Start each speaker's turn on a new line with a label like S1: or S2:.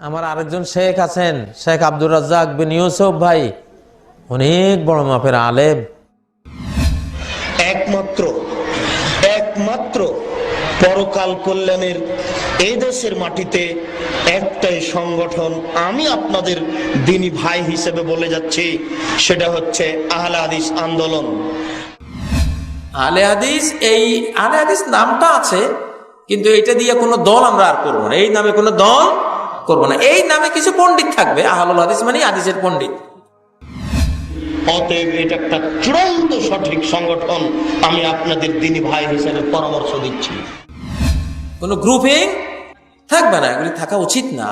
S1: আমার আরেকজন শেখ আছেন শেখ আব্দুর রাজ্জাক বিন ইউসুফ ভাই। অনেক বড় মাপের আলেম।
S2: একমাত্র একমাত্র পরকাল কল্যাণের এই দেশের মাটিতে একটাই সংগঠন আমি আপনাদের দিনী ভাই হিসেবে বলে যাচ্ছি সেটা হচ্ছে আহলে হাদিস আন্দোলন।
S1: আলে হাদিস এই আলে হাদিস নামটা আছে কিন্তু এটা দিয়ে কোনো দল আমরা আর করব না। এই নামে কোনো দল করব না। এই নামে কিছু পণ্ডিত থাকবে আহলুল হাদিস মানে হাদিসের পণ্ডিত।
S2: অতএব এটা একটা চূড়ান্ত সঠিক সংগঠন আমি আপনাদের দিনী ভাই হিসেবে পরামর্শ দিচ্ছি।
S1: কোনো গ্রুপিং থাকবে না এগুলি থাকা উচিত না।